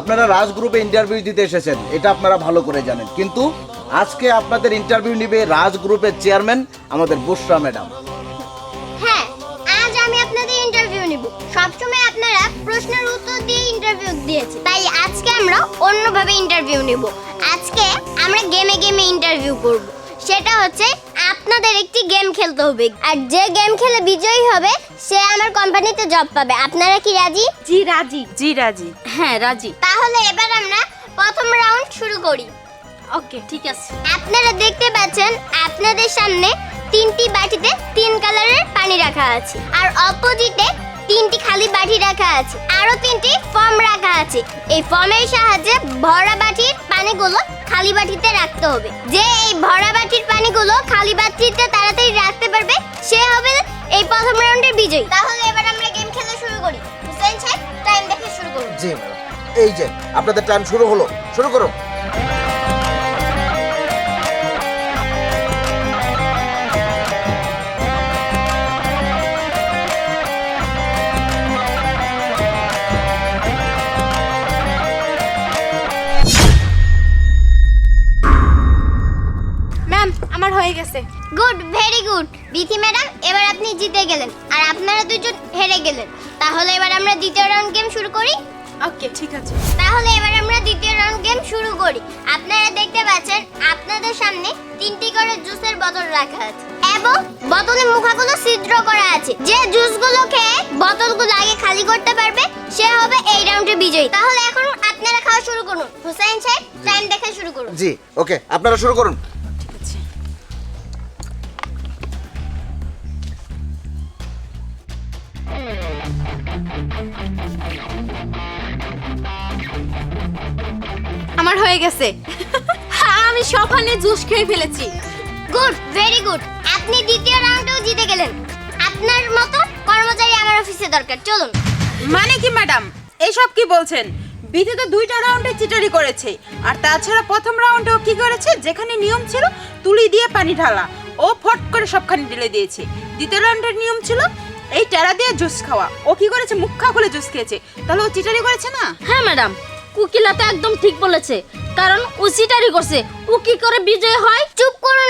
আপনারা রাজ গ্রুপে ইন্টারভিউ দিতে এসেছেন, এটা আপনারা ভালো করে জানেন। কিন্তু আজকে আপনাদের ইন্টারভিউ নিবে রাজ গ্রুপের চেয়ারম্যান আমাদের বুসরা ম্যাডাম হ্যাঁ আজ আমি আপনাদের ইন্টারভিউ নিব। সবসময় আপনারা প্রশ্নের উত্তর দিয়ে ইন্টারভিউ দিয়েছে, তাই আজকে আমরা অন্যভাবে ইন্টারভিউ নিব। আজকে আমরা গেমে গেমে ইন্টারভিউ করব। সেটা হচ্ছে, আপনাদের একটি গেম খেলতে হবে। আর যে গেম খেলে বিজয়ী হবে সে আমার কোম্পানিতে জব পাবে। আপনারা কি রাজি? জি রাজি। জি রাজি। হ্যাঁ রাজি। তাহলে এবার আমরা প্রথম রাউন্ড শুরু করি। ওকে ঠিক আছে। আপনারা দেখতে পাচ্ছেন আপনাদের সামনে তিনটি বাটিতে তিন কালারের পানি রাখা আছে। আর অপোজিটে তিনটি খালি বাটি রাখা আছে। আরও তিনটি ফর্ম রাখা আছে। এই ফর্মের সাহায্যে ভরা বাটির পানিগুলো খালি বাটিতে রাখতে হবে। যে এই ভরা বাটির পানিগুলো খালি বাটিতে তাড়াতাড়ি রাখতে পারবে সে হবে এই প্রথম রাউন্ডের বিজয়ী। তাহলে এবার আমরা গেম খেলা শুরু করি। হুসেন সাহেব টাইম দেখে শুরু করুন। জি ম্যাডাম। এই যে আপনাদের টাইম শুরু হলো। শুরু করুন। আমার হয়ে গেছে। Good very good. Bithi madam এবার আপনি জিতে গেলেন। আর আপনারা দুজন হেরে গেলেন। তাহলে এবার আমরা দ্বিতীয় রাউন্ড গেম শুরু করি? ওকে ঠিক আছে। তাহলে এবার আমরা দ্বিতীয় রাউন্ড গেম শুরু করি। আপনারা দেখতে পাচ্ছেন আপনাদের সামনে তিনটি করে জুসের বোতল রাখা আছে। এবং বোতলের মুখাগুলো ছিদ্র করা আছে। যে জুসগুলো খেয়ে বোতলগুলো আগে খালি করতে পারবে সে হবে এই রাউন্ডের বিজয়ী। তাহলে এখন আপনারা খাওয়া শুরু করুন। হুসাইন সাহেব টাইম দেখে শুরু করুন। জি ওকে আপনারা শুরু করুন। আমার হয়ে গেছে। আমি সকালে জুস খেয়ে ফেলেছি। Good very good. আপনি দ্বিতীয় রাউন্ডেও জিতে গেলেন। আপনার মতো কর্মচারী আমার অফিসে দরকার। চলুন। মানে কি ম্যাডাম? এইসব কি বলছেন? বিধি তো দুইটা রাউন্ডে চিটারি করেছে। আর তাছাড়া প্রথম রাউন্ডেও কি করেছে? যেখানে নিয়ম ছিল তুলি দিয়ে পানি ঢালা। ও ফট করে সবখানে ঢেলে দিয়েছে। দ্বিতীয় রাউন্ডের নিয়ম ছিল এই টেরা দিয়ে জুস খাওয়া। ও কি করেছে? মুখ খা খুলে জুস খেয়েছে। তাহলে ও চিটারি করেছে না? হ্যাঁ ম্যাডাম। কুকিলা তো একদম ঠিক বলেছে। কারণ ও চিটারি করছে। ও কি করে বিজয় হয়? চুপ করুন।